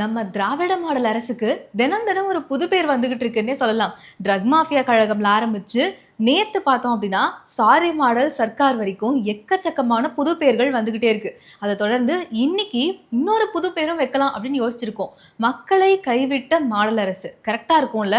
நம்ம திராவிட மாடல் அரசுக்கு தினம் தினம் ஒரு புது பேர் வந்துகிட்டு இருக்குன்னே சொல்லலாம். ட்ரக் மாஃபியா கழகம்ல ஆரம்பிச்சு நேத்து பார்த்தோம் அப்படின்னா சாரி மாடல் சர்க்கார் வரைக்கும் எக்கச்சக்கமான புது பேர்கள் வந்துகிட்டே இருக்கு. அதை தொடர்ந்து இன்னைக்கு இன்னொரு புது பேரும் வைக்கலாம் அப்படின்னு யோசிச்சிருக்கோம். மக்களை கைவிட்ட மாடல் அரசு. கரெக்டா இருக்கும்ல?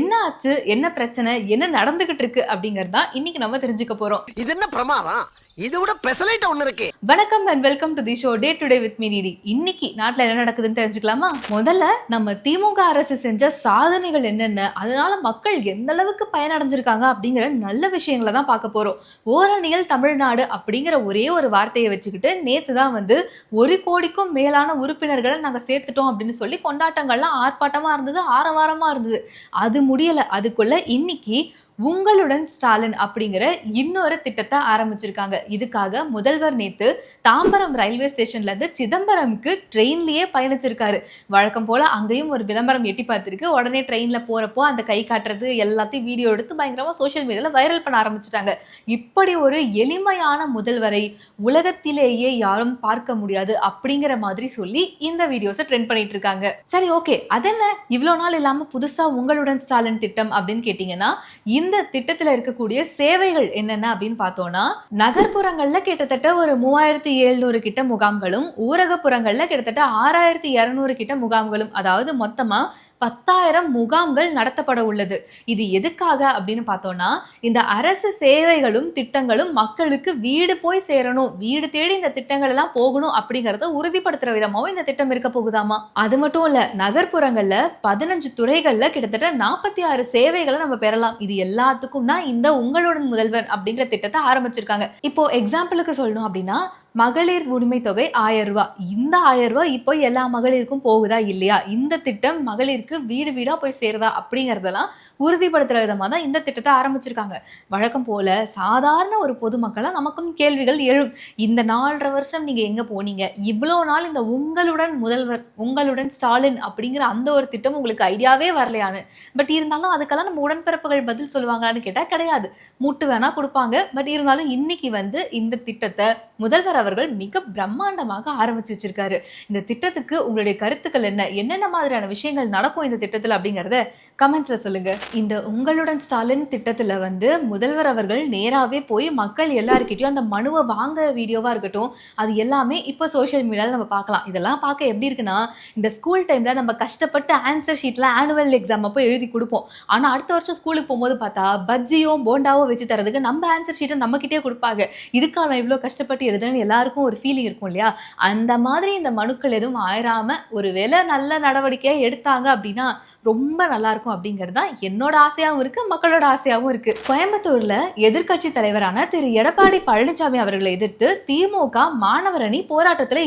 என்ன ஆச்சு? என்ன பிரச்சனை? என்ன நடந்துகிட்டு இருக்கு? அப்படிங்கறதா தான் இன்னைக்கு நம்ம தெரிஞ்சுக்க போறோம். இது என்ன பிரமாதம்? இது விட பெசலைட் ஒன்று இருக்கு. வணக்கம் and welcome to the show day today with me Needi இன்னைக்கு நாட்டில் என்ன நடக்குதுன்னு தெரிஞ்சுக்கலாமா? முதல்ல நம்ம திமுக அரசு செஞ்ச சாதனைகள் என்னென்ன? அதனால மக்கள் எந்த அளவுக்கு பயனடைஞ்சிருக்காங்க அப்படிங்கிற நல்ல விஷயங்களை தான் பார்க்க போகிறோம் ஓரணியல் தமிழ்நாடு அப்படிங்கிற ஒரே ஒரு வார்த்தையை வச்சுக்கிட்டு நேற்று தான் வந்து ஒரு கோடிக்கும் மேலான உறுப்பினர்களை நாங்கள் சேர்த்துட்டோம் அப்படின்னு சொல்லி கொண்டாட்டங்கள்லாம் ஆர்ப்பாட்டமாக இருந்தது ஆரவாரமாக இருந்தது. அது முடியலை. அதுக்குள்ள இன்னைக்கு உங்களுடன் ஸ்டாலின் அப்படிங்கிற இன்னொரு திட்டத்தை ஆரம்பிச்சிருக்காங்க. இதுக்காக முதல்வர் நேத்து தாம்பரம் ரயில்வே ஸ்டேஷன்ல இருந்து சிதம்பரம்க்கு ட்ரெயின்லயே பயணிச்சிருக்காரு. வழக்கம் போல அங்கேயும் ஒரு விளம்பரம் எட்டி பார்த்துருக்கு. உடனே ட்ரெயின்ல போறப்போ அந்த கை காட்டுறது எல்லாத்தையும் வீடியோ எடுத்து பயங்கரமா சோஷியல் மீடியால வைரல் பண்ண ஆரம்பிச்சிட்டாங்க. இப்படி ஒரு எளிமையான முதல்வரை உலகத்திலேயே யாரும் பார்க்க முடியாது அப்படிங்கிற மாதிரி சொல்லி இந்த வீடியோஸை ட்ரெண்ட் பண்ணிட்டு இருக்காங்க சரி ஓகே அதென்ன? இவ்வளோ நாள் இல்லாம புதுசா உங்களுடன் ஸ்டாலின் திட்டம் அப்படின்னு கேட்டீங்கன்னா இந்த திட்டத்துல இருக்கக்கூடிய சேவைகள் என்னென்ன அப்படின்னு பார்த்தோம்னா நகர்ப்புறங்கள்ல கிட்டத்தட்ட ஒரு மூவாயிரத்தி எழுநூறு கிட்ட முகாம்களும் ஊரகப்புறங்கள்ல கிட்டத்தட்ட ஆறாயிரத்தி இரநூறு கிட்ட முகாம்களும் அதாவது மொத்தமா பத்தாயிரம் முகாம்கள் நடத்தப்பட உள்ளது. இது எதுக்காக அப்படின்னு பார்த்தோம்னா இந்த அரசு சேவைகளும் திட்டங்களும் மக்களுக்கு வீடு போய் சேரணும். வீடு தேடி இந்த திட்டங்கள் எல்லாம் போகணும் அப்படிங்கறத உறுதிப்படுத்துற விதமாவும் இந்த திட்டம் இருக்க போகுதாமா? அது மட்டும் இல்ல நகர்ப்புறங்கள்ல பதினஞ்சு துறைகள்ல கிட்டத்தட்ட நாற்பத்தி ஆறு சேவைகளை நம்ம பெறலாம். இது எல்லாத்துக்கும் தான் இந்த உங்களுடன் முதல்வர் அப்படிங்கிற திட்டத்தை ஆரம்பிச்சிருக்காங்க. இப்போ எக்ஸாம்பிளுக்கு சொல்லணும் அப்படின்னா மகளிர் உரிமை தொகை ஆயிரம் ரூபாய் இந்த ஆயிரம் ரூபாய் இப்போ எல்லா மகளிருக்கும் போகுதா இல்லையா? இந்த திட்டம் மகளிருக்கு வீடு வீடா போய் சேருதா அப்படிங்கறதெல்லாம் உறுதிப்படுத்துகிற விதமாக தான் இந்த திட்டத்தை ஆரம்பிச்சிருக்காங்க. வழக்கம் போல் சாதாரண ஒரு பொதுமக்களாக நமக்கும் கேள்விகள் எழும். இந்த நாலரை வருஷம் நீங்கள் எங்கே போனீங்க? இவ்வளோ நாள் இந்த உங்களுடன் முதல்வர் உங்களுடன் ஸ்டாலின் அப்படிங்கிற அந்த ஒரு திட்டம் உங்களுக்கு ஐடியாவே வரலையான்னு. பட் இருந்தாலும் அதுக்கெல்லாம் நம்ம உடன்பிறப்புகள் பதில் சொல்லுவாங்களான்னு கேட்டால் கிடையாது. மூட்டு வேணால் கொடுப்பாங்க. பட் இருந்தாலும் இன்னைக்கு வந்து இந்த திட்டத்தை முதல்வர் அவர்கள் மிக பிரம்மாண்டமாக ஆரம்பிச்சு வச்சிருக்காரு. இந்த திட்டத்துக்கு உங்களுடைய கருத்துக்கள் என்ன? என்னென்ன மாதிரியான விஷயங்கள் நடக்கும் இந்த திட்டத்தில் அப்படிங்கிறத கமெண்ட்ஸ்ல சொல்லுங்க. இந்த உங்களுடன் ஸ்டாலின் திட்டத்துல வந்து முதல்வர் அவர்கள் நேராகவே போய் மக்கள் எல்லாருக்கிட்டையும் அந்த மனுவை வாங்க வீடியோவா இருக்கட்டும் அது எல்லாமே இப்போ சோஷியல் மீடியாவில் நம்ம பார்க்கலாம். இதெல்லாம் பார்க்க எப்படி இருக்குன்னா இந்த ஸ்கூல் டைம்ல நம்ம கஷ்டப்பட்டு ஆன்சர் ஷீட்ல ஆனுவல் எக்ஸாம் அப்போ எழுதி கொடுப்போம். ஆனால் அடுத்த வருஷம் ஸ்கூலுக்கு போகும்போது பார்த்தா பஜ்ஜியோ போண்டாவோ வச்சு தரதுக்கு நம்ம ஆன்சர் ஷீட்டை நம்மக்கிட்டே கொடுப்பாங்க. இதுக்கான இவ்வளோ கஷ்டப்பட்டு எழுதுன்னு எல்லாருக்கும் ஒரு ஃபீலிங் இருக்கும் இல்லையா? அந்த மாதிரி இந்த மனுக்கள் எதுவும் ஆயிராம ஒரு வேலை நல்ல நடவடிக்கையாக எடுத்தாங்க அப்படின்னா ரொம்ப நல்லாயிருக்கும் இருக்கும் அப்படிங்கிறது தான் என்னோட ஆசையாகவும் இருக்கு மக்களோட ஆசையாகவும் இருக்கு. கோயம்புத்தூர்ல எதிர்க்கட்சி தலைவரான திரு. எடப்பாடி பழனிசாமி அவர்களை எதிர்த்து திமுக மாணவர் அணி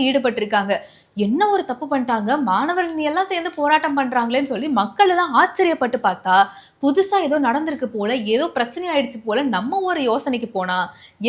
ஈடுபட்டிருக்காங்க. என்ன ஒரு தப்பு பண்ணிட்டாங்க? மாணவர்கள் எல்லாம் சேர்ந்து போராட்டம் பண்றாங்களேன்னு சொல்லி மக்கள் எல்லாம் ஆச்சரியப்பட்டு பார்த்தா புதுசா ஏதோ நடந்திருக்கு போல ஏதோ பிரச்சனை ஆயிடுச்சு போல நம்ம ஒரு யோசனைக்கு போனா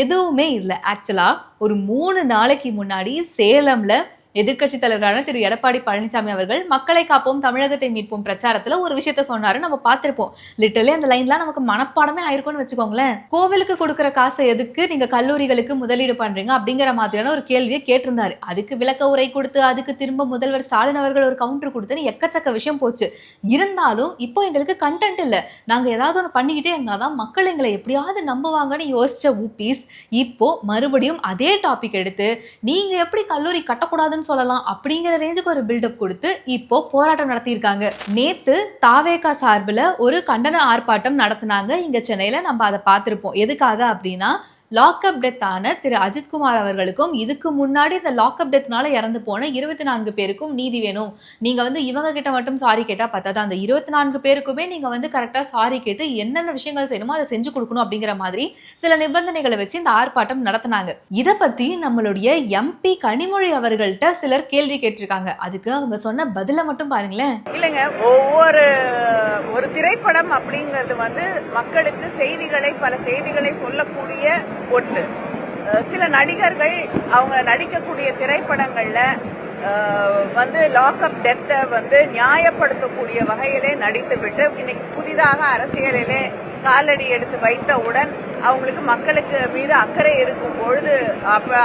எதுவுமே இல்லை. ஆக்சுவலா ஒரு மூணு நாளைக்கு முன்னாடி சேலம்ல எதிர்க்கட்சி தலைவரான திரு. எடப்பாடி பழனிசாமி அவர்கள் மக்களை காப்போம் தமிழகத்தை மீட்போம் பிரச்சாரத்துல ஒரு விஷயத்த சொன்னாரு. நம்ம பார்த்திருப்போம். லிட்டரலி அந்த லைன்லாம் நமக்கு மனப்பாடமே ஆயிருக்கும்னு வச்சுக்கோங்களேன். கோவிலுக்கு கொடுக்குற காசை எதுக்கு நீங்க கல்லூரிகளுக்கு முதலீடு பண்றீங்க அப்படிங்கிற மாதிரியான ஒரு கேள்வியை கேட்டிருந்தாரு. அதுக்கு விளக்க உரை கொடுத்து அதுக்கு திரும்ப முதல்வர் ஸ்டாலின் அவர்கள் ஒரு கவுண்டர் கொடுத்துன்னு எக்கச்சக்க விஷயம் போச்சு. இருந்தாலும் இப்போ எங்களுக்கு கண்டென்ட் இல்ல. நாங்க ஏதாவது ஒன்று பண்ணிக்கிட்டே இருந்தாதான் மக்கள் எங்களை எப்படியாவது நம்புவாங்கன்னு யோசிச்ச ஊபிஸ் இப்போ மறுபடியும் அதே டாபிக் எடுத்து நீங்க எப்படி கல்லூரி கட்டக்கூடாதுன்னு சொல்லலாம் அப்படிங்கிற ரேஞ்சுக்கு ஒரு பில்டப் கொடுத்து இப்போ போராட்டம் நடத்தியிருக்காங்க. நேத்து தாவேகா சார்பில் ஒரு கண்டன ஆர்ப்பாட்டம் நடத்தினாங்க. இங்க சென்னையில நம்ம அதை பார்த்துருப்போம். எதுக்காக அப்படின்னா லாக்அப் டெத் ஆன திரு அஜித்குமார் அவர்களுக்கும் இதுக்கு முன்னாடி இந்த லாக்அப் டெத்னால இறந்து போன இருபத்தி நான்கு பேருக்கும் நீதி வேணும். நீங்க வந்து இவங்க கிட்ட மட்டும் சாரி கேட்டா பார்த்தா அந்த இருபத்தி நான்கு பேருக்குமே நீங்க வந்து கரெக்டா சாரி கேட்டு என்னென்ன விஷயங்கள் செய்யணுமோ அதை செஞ்சு கொடுக்கணும் அப்படிங்கிற மாதிரி சில நிபந்தனைகளை வச்சு இந்த ஆர்ப்பாட்டம் நடத்தினாங்க. இதை பத்தி நம்மளுடைய எம்பி கனிமொழி அவர்கள்ட்ட சிலர் கேள்வி கேட்டிருக்காங்க. அதுக்கு அவங்க சொன்ன பதில மட்டும் பாருங்களேன். இல்லைங்க ஒவ்வொரு ஒரு திரைப்படம் அப்படிங்கிறது வந்து மக்களுக்கு செய்திகளை பல செய்திகளை சொல்லக்கூடிய ஒன்று சில நடிகர்கள் அவங்க நடிக்கக்கூடிய திரைப்படங்கள்ல வந்து லாக்அப் டெத்தை வந்து நியாயப்படுத்தக்கூடிய வகையிலே நடித்துவிட்டு இன்னைக்கு புதிதாக அரசியலிலே காலடி எடுத்து வைத்தவுடன் அவங்களுக்கு மக்களுக்கு மீது அக்கறை இருக்கும் பொழுது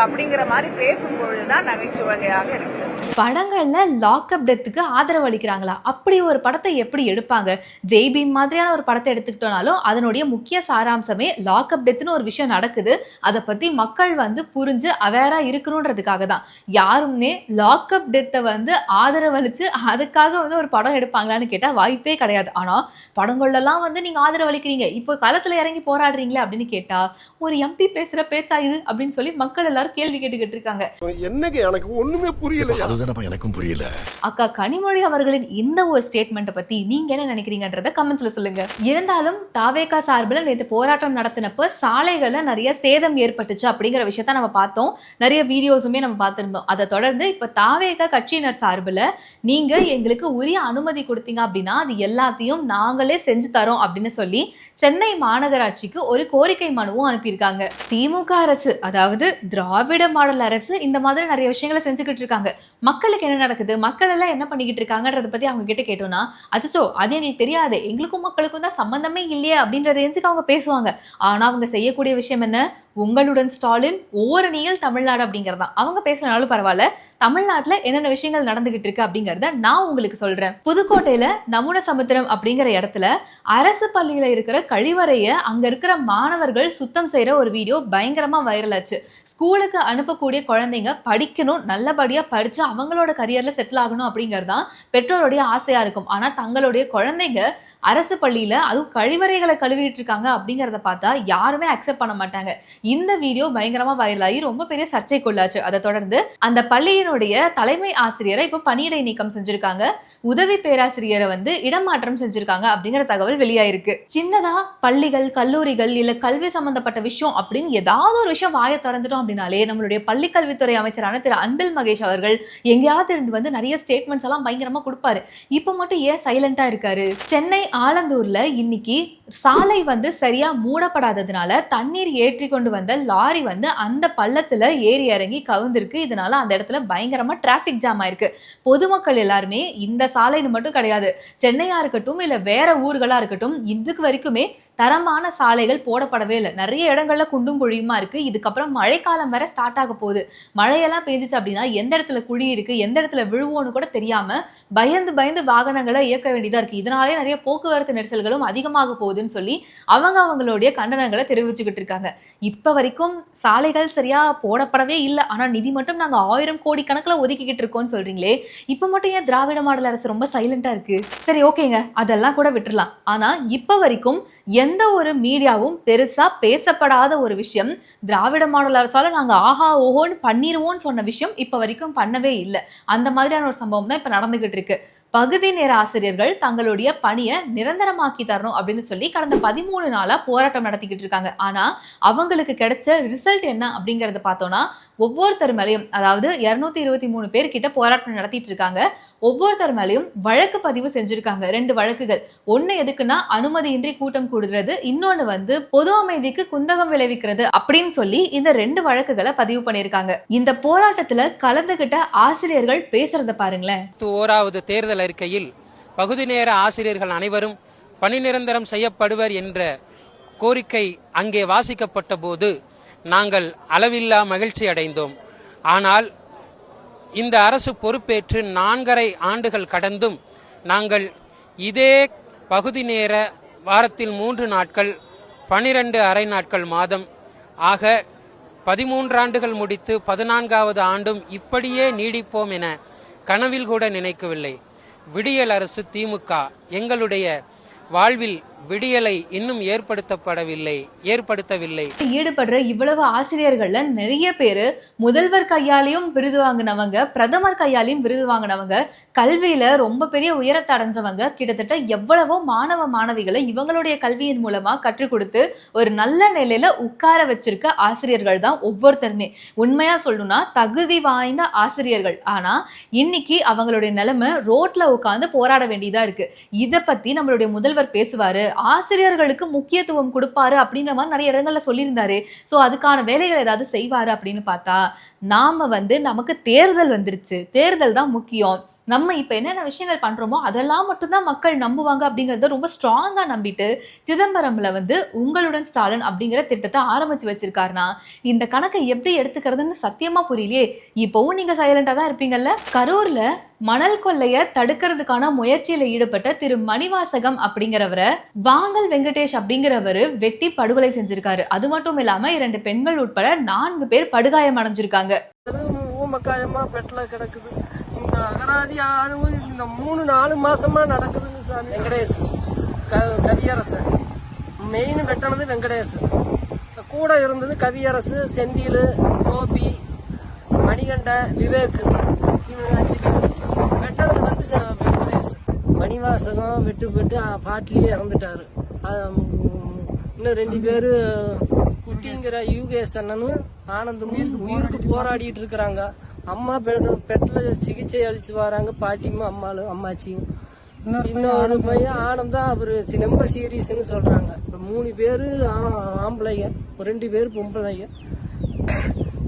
அப்படிங்கிற மாதிரி பேசும் பொழுதுதான் நகைச்சுவையாக இருக்கு. படங்களில் லாக்அப் டெத்துக்கு ஆதரவு அளிக்கிறாங்களா? அப்படி ஒரு படத்தை எப்படி எடுப்பாங்க? ஜெய்பி மாதிரியான ஒரு படத்தை எடுத்துக்கிட்டோனாலும் அதனுடைய முக்கிய சாராம்சமே லாக்அப் டெத்துன்னு ஒரு விஷயம் நடக்குது. அதை பத்தி மக்கள் வந்து புரிஞ்சு அவேரா இருக்கணுன்றதுக்காக தான். யாருமே லாக்அப் டெத்தை வந்து ஆதரவளித்து அதுக்காக வந்து ஒரு படம் எடுப்பாங்களான்னு கேட்டால் வாய்ப்பே கிடையாது. ஆனால் படங்கள்லாம் வந்து நீங்கள் ஆதரவளிக்கிறீங்க இப்போ காலத்தில் இறங்கி போராடுறீங்களே அப்படின்னு கேட்டால் ஒரு எம்பி பேசுற பேச்சா இது? அப்படின்னு சொல்லி மக்கள் எல்லாரும் கேள்வி கேட்டுக்கிட்டு இருக்காங்க. என்னங்க எனக்கு ஒன்றுமே புரியல அதுதானப்பா எனக்கும் புரியல. அக்கா கனிமொழி அவர்களின் இந்த ஒரு ஸ்டேட்மெண்ட்டை பத்தி நீங்க என்ன நினைக்கிறீங்கன்றத கமெண்ட்ஸ்ல சொல்லுங்க. இருந்தாலும் தாவேகா சார்பில் நேற்று போராட்டம் நடத்தினப்ப சாலைகள்ல நிறைய சேதம் ஏற்பட்டுச்சு அப்படிங்கிற விஷயத்த நம்ம பார்த்தோம். நிறைய வீடியோஸுமே நம்ம பார்த்திருந்தோம். அதை தொடர்ந்து இப்ப தாவேகா கட்சியினர் சார்பில் நீங்க எங்களுக்கு உரிய அனுமதி கொடுத்தீங்க அப்படின்னா அது எல்லாத்தையும் நாங்களே செஞ்சு தரோம் அப்படின்னு சொல்லி சென்னை மாநகராட்சிக்கு ஒரு கோரிக்கை மனுவும் அனுப்பியிருக்காங்க. திமுக அரசு அதாவது திராவிட மாடல் அரசு இந்த மாதிரி நிறைய விஷயங்களை செஞ்சுக்கிட்டு இருக்காங்க. மக்களுக்கு என்ன நடக்குது? மக்கள் எல்லாம் என்ன பண்ணிக்கிட்டு இருக்காங்கன்றத பத்தி அவங்க கிட்ட கேட்டோம்னா அச்சோ அது எங்களுக்கு தெரியாது. எங்களுக்கும் மக்களுக்கும் தான் சம்பந்தமே இல்லையே அப்படின்ற ரேஞ்சுக்கு அவங்க பேசுவாங்க. ஆனா அவங்க செய்யக்கூடிய விஷயம் என்ன? உங்களுடன் ஸ்டாலின் ஓரணியில் தமிழ்நாடு அப்படிங்கிறது தான். அவங்க பேசினாலும் பரவாயில்ல. தமிழ்நாட்டில் என்னென்ன விஷயங்கள் நடந்துகிட்டு இருக்கு அப்படிங்கிறத நான் உங்களுக்கு சொல்றேன். புதுக்கோட்டையில நமுன சமுத்திரம் அப்படிங்கிற இடத்துல அரசு பள்ளியில இருக்கிற கழிவறைய அங்க இருக்கிற மாணவர்கள் சுத்தம் செய்யற ஒரு வீடியோ பயங்கரமா வைரல் ஆச்சு. ஸ்கூலுக்கு அனுப்பக்கூடிய குழந்தைங்க படிக்கணும் நல்லபடியா படிச்சு அவங்களோட கரியர்ல செட்டில் ஆகணும் அப்படிங்கிறது தான் பெற்றோருடைய ஆசையா இருக்கும். ஆனா தங்களுடைய குழந்தைங்க அரசு பள்ளியில் அதுவும் கழிவறைகளை கழுவிட்டு இருக்காங்க அப்படிங்கிறத பார்த்தா யாருமே அக்செப்ட் பண்ண மாட்டாங்க. இந்த வீடியோ பயங்கரமா வைரல் ஆகி ரொம்ப பெரிய சர்ச்சைக்குள்ளாச்சு. அதை தொடர்ந்து அந்த பள்ளியினுடைய தலைமை ஆசிரியரை இப்போ பணியிடை நீக்கம் செஞ்சிருக்காங்க. உதவி பேராசிரியரை வந்து இடமாற்றம் செஞ்சிருக்காங்க அப்படிங்கிற தகவல் வெளியாயிருக்கு. சின்னதா பள்ளிகள் கல்லூரிகள் இல்ல கல்வி சம்பந்தப்பட்ட விஷயம் அப்படின்னு ஏதாவது ஒரு விஷயம் வாயை திறந்துட்டோம் அப்படின்னாலே நம்மளுடைய பள்ளி கல்வித்துறை அமைச்சரான திரு அன்பில் மகேஷ் அவர்கள் எங்கேயாவது இருந்து வந்து நிறைய ஸ்டேட்மெண்ட்ஸ் எல்லாம் பயங்கரமா கொடுப்பாரு. இப்போ மட்டும் ஏன் சைலண்டா இருக்காரு? சென்னை ஆலந்தூர்ல இன்னைக்கு சாலை வந்து சரியா மூடப்படாததுனால தண்ணீர் ஏற்றி கொண்டு வந்த லாரி வந்து அந்த பள்ளத்துல ஏறி இறங்கி கவுந்திருக்கு. இதனால அந்த இடத்துல பயங்கரமா டிராபிக் ஜாம் ஆயிருக்கு. பொதுமக்கள் எல்லாருமே இந்த சாலைன்னு மட்டும் கிடையாது. சென்னையா இருக்கட்டும் இல்ல வேற ஊர்களா இருக்கட்டும் இதுக்கு வரைக்குமே தரமான சாலைகள் போடப்படவே இல்லை. நிறைய இடங்கள்ல குண்டும் குழியுமா இருக்கு. இதுக்கப்புறம் மழைக்காலம் வேற ஸ்டார்ட் ஆக போகுது. மழையெல்லாம் பெஞ்சிச்சு அப்படின்னா எந்த இடத்துல குழி இருக்கு எந்த இடத்துல விழுவோன்னு கூட தெரியாம பயந்து பயந்து வாகனங்களை இயக்க வேண்டியதா இருக்கு. இதனாலே நிறைய போக்குவரத்து நெரிசல்களும் அதிகமாக போகுதுன்னு சொல்லி அவங்க அவங்களுடைய கண்டனங்களை தெரிவிச்சுக்கிட்டு இருக்காங்க. இப்ப வரைக்கும் சாலைகள் சரியா போடப்படவே இல்லை. ஆனா நிதி மட்டும் நாங்க ஆயிரம் கோடி கணக்குல ஒதுக்கிக்கிட்டு இருக்கோம்னு சொல்றீங்களே. இப்ப மட்டும் ஏன் திராவிட மாடல் அரசு ரொம்ப சைலண்டா இருக்கு? சரி ஓகேங்க அதெல்லாம் கூட விட்டுறலாம். ஆனா இப்ப வரைக்கும் எந்த எந்த ஒரு மீடியாவும் பெருசா பேசப்படாத ஒரு விஷயம். திராவிட மாடல் அரசால நாங்க ஆஹா ஓஹோன்னு பண்ணிருவோம்னு சொன்ன விஷயம் இப்ப வரைக்கும் பண்ணவே இல்லை. அந்த மாதிரியான ஒரு சம்பவம் தான் இப்ப நடந்துகிட்டு இருக்கு. பகுதி நேர ஆசிரியர்கள் தங்களுடைய பணியை நிரந்தரமாக்கி தரணும் அப்படின்னு சொல்லி கடந்த பதிமூணு நாளா போராட்டம் நடத்திக்கிட்டு இருக்காங்க. ஆனா அவங்களுக்கு கிடைச்ச ரிசல்ட் என்ன அப்படிங்கறத பார்த்தோம்னா ஒவ்வொருத்தர் மேலேயும் அதாவது இரநூத்தி இருபத்தி மூணு பேர் கிட்ட போராட்டம் நடத்திட்டு இருக்காங்க ஒவ்வொருத்தர் மேலேயும் வழக்கு பதிவு செஞ்சிருக்காங்க. ரெண்டு வழக்குகள். ஒன்று எதுக்குன்னா அனுமதியின்றி கூட்டம் கூடுறது. இன்னொன்னு வந்து பொது அமைதிக்கு குந்தகம் விளைவிக்கிறது அப்படின்னு சொல்லி இந்த ரெண்டு வழக்குகளை பதிவு பண்ணியிருக்காங்க. இந்த போராட்டத்துல கலந்துகிட்ட ஆசிரியர்கள் பேசுறத பாருங்களேன். ஓராவது தேர்தல் அறிக்கையில் பகுதி நேர ஆசிரியர்கள் அனைவரும் பணி நிரந்தரம் செய்யப்படுவர் என்ற கோரிக்கை அங்கே வாசிக்கப்பட்ட போது நாங்கள் அளவில்லா மகிழ்ச்சி அடைந்தோம். ஆனால் இந்த அரசு பொறுப்பேற்று நான்கரை ஆண்டுகள் கடந்தும் நாங்கள் இதே பகுதி நேர வாரத்தில் மூன்று நாட்கள் பனிரெண்டு அரை நாட்கள் மாதம். ஆக பதிமூன்றாண்டுகள் முடித்து பதினான்காவது ஆண்டும் இப்படியே நீடிப்போம் என கனவில் கூட நினைக்கவில்லை. விடியல் அரசு திமுக எங்களுடைய வாழ்வில் விடியலை இன்னும் ஏற்படுத்தப்படவில்லை ஏற்படுத்தவில்லை. ஈடுபடுற இவ்வளவு ஆசிரியர்கள்ல நிறைய பேரு முதல்வர் கையாலையும் விருது வாங்கினவங்க பிரதமர் கையாலையும் விருது வாங்கினவங்க கல்வியில ரொம்ப பெரிய உயரத்தை அடைஞ்சவங்க கிட்டத்தட்ட எவ்வளவோ மாணவ மாணவிகளை இவங்களுடைய கல்வியின் மூலமா கற்றுக் கொடுத்து ஒரு நல்ல நிலையில உட்கார வச்சிருக்க ஆசிரியர்கள் தான் ஒவ்வொருத்தருமே. உண்மையா சொல்லணும்னா தகுதி வாய்ந்த ஆசிரியர்கள். ஆனா இன்னைக்கு அவங்களுடைய நிலைமை ரோட்ல உட்காந்து போராட வேண்டியதா இருக்கு. இதை பத்தி நம்மளுடைய முதல்வர் பேசுவாரு. ஆசிரியர்களுக்கு முக்கியத்துவம் கொடுப்பாரு அப்படின்ற மாதிரி நிறைய இடங்கள்ல சொல்லியிருந்தாரு. சோ அதுக்கான வேலைகள் ஏதாவது செய்வாரு அப்படின்னு பார்த்தா நாம வந்து நமக்கு தேர்தல் வந்துருச்சு. தேர்தல் தான் முக்கியம். நம்ம இப்போ என்னென்ன விஷயங்கள் பண்ணுறோமோ அதெல்லாம் மட்டும்தான் மக்கள் நம்புவாங்க அப்படிங்கறத ரொம்ப ஸ்ட்ராங்காக நம்பிட்டு சிதம்பரம்ல வந்து உங்களுடன் ஸ்டாலின் அப்படிங்கிற திட்டத்தை ஆரம்பிச்சு வச்சிருக்காருனா இந்த கணக்கை எப்படி எடுத்துக்கிறதுன்னு சத்தியமாக புரியலையே. இப்போவும் நீங்கள் சைலண்டாக தான் இருப்பீங்கல்ல? கரூரில் மணல் கொள்ளைய தடுக்கிறதுக்கான முயற்சியில ஈடுபட்ட திரு மணிவாசகம் அப்படிங்கிறவரை வாங்கல் வெங்கடேஷ் அப்படிங்கிறவர் வெட்டி படுகொலை செஞ்சிருக்காரு. அது மட்டும் இல்லாம இரண்டு பெண்கள் உட்பட நான்கு பேர் படுகாயம் அடைஞ்சிருக்காங்க அகராதி ஆளுவும் இந்த மூணு நாலு மாசமா நடக்குதுங்க சாமி. வெங்கடேஷ் க- கவியரசு மெயின் வெட்டினது வெங்கடேஷ் கூட இருந்தது கவியரசு செந்தில் கோபி மணிகண்ட விவேக். இவங்க அஞ்சு பேர். வெட்டினது வந்து வெங்கடேஷ் மணிவாசகம் விட்டு விட்டு பாட்டிலேயே இறந்துட்டாரு. இன்னும் ரெண்டு பேரு குட்டிங்கிற யூகேஷ் அண்ணனும் ஆனந்தமும் உயிருக்கு போராடிட்டு இருக்கிறாங்க. அம்மா பெட்- பெட்ல சிகிச்சை அளிச்சு வராங்க. பாட்டியும் அம்மாலும் அம்மாச்சியும். இன்னொரு பையன் ஆனந்தா அவரு சி- ரொம்ப சீரியஸ்னு சொல்றாங்க. இப்ப மூணு பேரு ஆம்பளைங்க. ரெண்டு பேரு பொம்பளைங்க.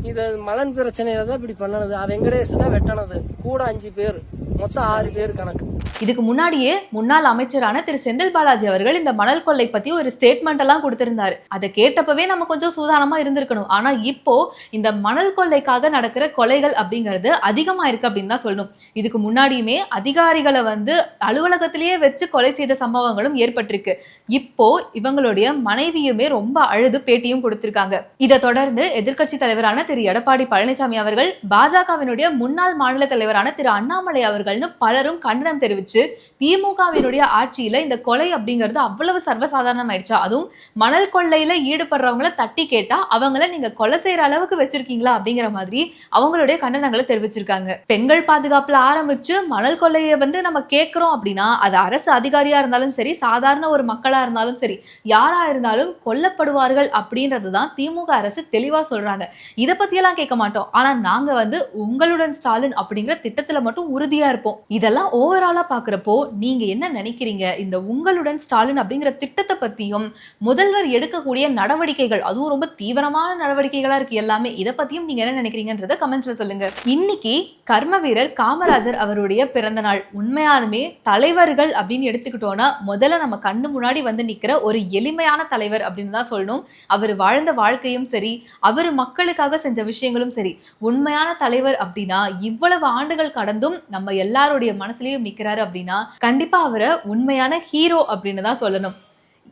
இத மலன் பிரச்சனையில தான் இப்படி பண்ணனது. வெங்கடேஷ் தான் வெட்டனது. கூட அஞ்சு பேர். மொத்தம் ஆறு பேர் கணக்கு. இதுக்கு முன்னாடியே முன்னாள் அமைச்சரான திரு. செந்தில் பாலாஜி அவர்கள் இந்த மணல் கொள்ளை பத்தி ஒரு ஸ்டேட்மெண்ட் எல்லாம் கொடுத்திருந்தாரு. அதை கேட்டப்பவே நம்ம கொஞ்சம் சூதானமா இருந்திருக்கணும். ஆனா இப்போ இந்த மணல் கொள்ளைக்காக நடக்கிற கொலைகள் அப்படிங்கிறது அதிகமா இருக்கு அப்படின்னு தான் சொல்லணும். இதுக்கு முன்னாடியுமே அதிகாரிகளை வந்து அலுவலகத்திலேயே வச்சு கொலை செய்த சம்பவங்களும் ஏற்பட்டிருக்கு. இப்போ இவங்களுடைய மனைவியுமே ரொம்ப அழுது பேட்டியும் கொடுத்திருக்காங்க. இதை தொடர்ந்து எதிர்க்கட்சி தலைவரான திரு. எடப்பாடி பழனிசாமி அவர்கள் பாஜகவினுடைய முன்னாள் மாநில தலைவரான திரு. அண்ணாமலை அவர்கள் அவர்கள்னு பலரும் கண்டனம் தெரிவிச்சு திமுகவினுடைய ஆட்சியில இந்த கொலை அப்படிங்கிறது அவ்வளவு சர்வசாதாரணம் ஆயிடுச்சா அதுவும் மணல் கொள்ளையில ஈடுபடுறவங்கள தட்டி கேட்டா அவங்கள நீங்க கொலை செய்யற அளவுக்கு வச்சிருக்கீங்களா? அப்படிங்கிற மாதிரி அவங்களுடைய கண்டனங்களை தெரிவிச்சிருக்காங்க. பெண்கள் பாதுகாப்புல ஆரம்பிச்சு மணல் கொள்ளையை வந்து நம்ம கேட்கிறோம் அப்படின்னா அது அரசு அதிகாரியா இருந்தாலும் சரி சாதாரண ஒரு மக்களா இருந்தாலும் சரி யாரா இருந்தாலும் கொல்லப்படுவார்கள் அப்படின்றது தான் திமுக அரசு தெளிவா சொல்றாங்க. இதை பற்றியெல்லாம் கேட்க மாட்டோம். ஆனா நாங்க வந்து உங்களுடன் ஸ்டாலின் அப்படிங்கிற திட்டத்துல மட்டும் உறுதியா இருப்போம் இதெல்லாம் ஓவராலா பாக்குறப்போ நீங்க என்ன நினைக்கிறீங்க? இந்த உங்களுடன் ஸ்டாலின் அப்படிங்கிற திட்டத்தை பத்தியும் முதல்வர் எடுக்கக்கூடிய நடவடிக்கைகள் அதுவும் ரொம்ப தீவிரமான நடவடிக்கைகளா இருக்கு எல்லாமே இதை பத்தியும் நீங்க என்ன நினைக்கிறீங்கன்றத கமெண்ட்ஸ்ல சொல்லுங்க. இன்னைக்கு கர்ம வீரர் காமராஜர் அவருடைய பிறந்த நாள் உண்மையாலுமே தலைவர்கள் அப்படின்னு எடுத்துக்கிட்டோம்னா முதல்ல நம்ம கண்ணு முன்னாடி வந்து நிக்கிற ஒரு எளிமையான தலைவர் அப்படின்னு தான் சொல்லணும். அவர் வாழ்ந்த வாழ்க்கையும் சரி அவர் மக்களுக்காக செஞ்ச விஷயங்களும் சரி உண்மையான தலைவர் அப்படின்னா இவ்வளவு ஆண்டுகள் கடந்தும் நம்ம எல்லாருடைய மனசுலயும் நிக்கிறாரு அப்படின்னா கண்டிப்பா அவரை உண்மையான ஹீரோ அப்படின்னு தான் சொல்லணும்.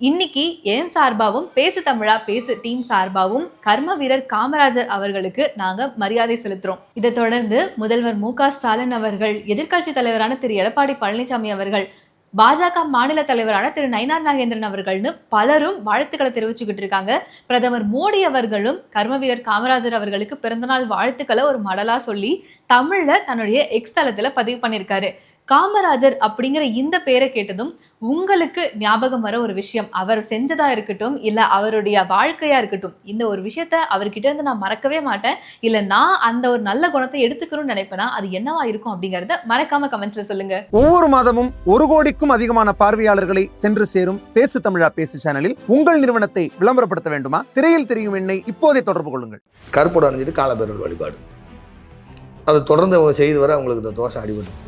இன்னைக்கு என் சார்பாகவும் பேசு தமிழா பேசு டீம் சார்பாகவும் கர்ம வீரர் காமராஜர் அவர்களுக்கு நாங்க மரியாதை செலுத்துறோம். இதை தொடர்ந்து முதல்வர் மு க ஸ்டாலின் அவர்கள் எதிர்க்கட்சி தலைவரான திரு எடப்பாடி பழனிசாமி அவர்கள் பாஜக மாநில தலைவரான திரு நயினார் நாகேந்திரன் அவர்கள்னு பலரும் வாழ்த்துக்களை தெரிவிச்சுக்கிட்டு இருக்காங்க. பிரதமர் மோடி அவர்களும் கர்மவீரர் காமராஜர் அவர்களுக்கு பிறந்தநாள் வாழ்த்துக்களை ஒரு மடலா சொல்லி தமிழ்ல தன்னுடைய எக்ஸ் தளத்துல பதிவு பண்ணியிருக்காரு. காமராஜர் அப்படிங்கிற இந்த பேரை கேட்டதும் உங்களுக்கு ஞாபகம் வர ஒரு விஷயம். அவர் செஞ்சதா இருக்கட்டும் இல்ல அவருடைய வாழ்க்கையா இருக்கட்டும் இந்த ஒரு விஷயத்த அவர்கிட்ட இருந்து நான் மறக்கவே மாட்டேன். இல்ல நான் அந்த ஒரு நல்ல குணத்தை எடுத்துக்கணும்னு நினைப்பேனா அது என்னவா இருக்கும் அப்படிங்கறத மறக்காம கமெண்ட்ஸ்ல சொல்லுங்க. ஒவ்வொரு மாதமும் ஒரு கோடிக்கும் அதிகமான பார்வையாளர்களை சென்று சேரும் பேசு தமிழா பேசு சேனலில் உங்கள் நிறுவனத்தை விளம்பரப்படுத்த வேண்டுமா? திரையில் தெரியும் எண்ணை இப்போதே தொடர்பு கொள்ளுங்கள். கருப்போட அணிஞ்சிட்டு காலபேரர் வழிபாடு. அதை தொடர்ந்து அவங்க செய்து வர அவங்களுக்கு இந்த தோஷம் அடிபட்டு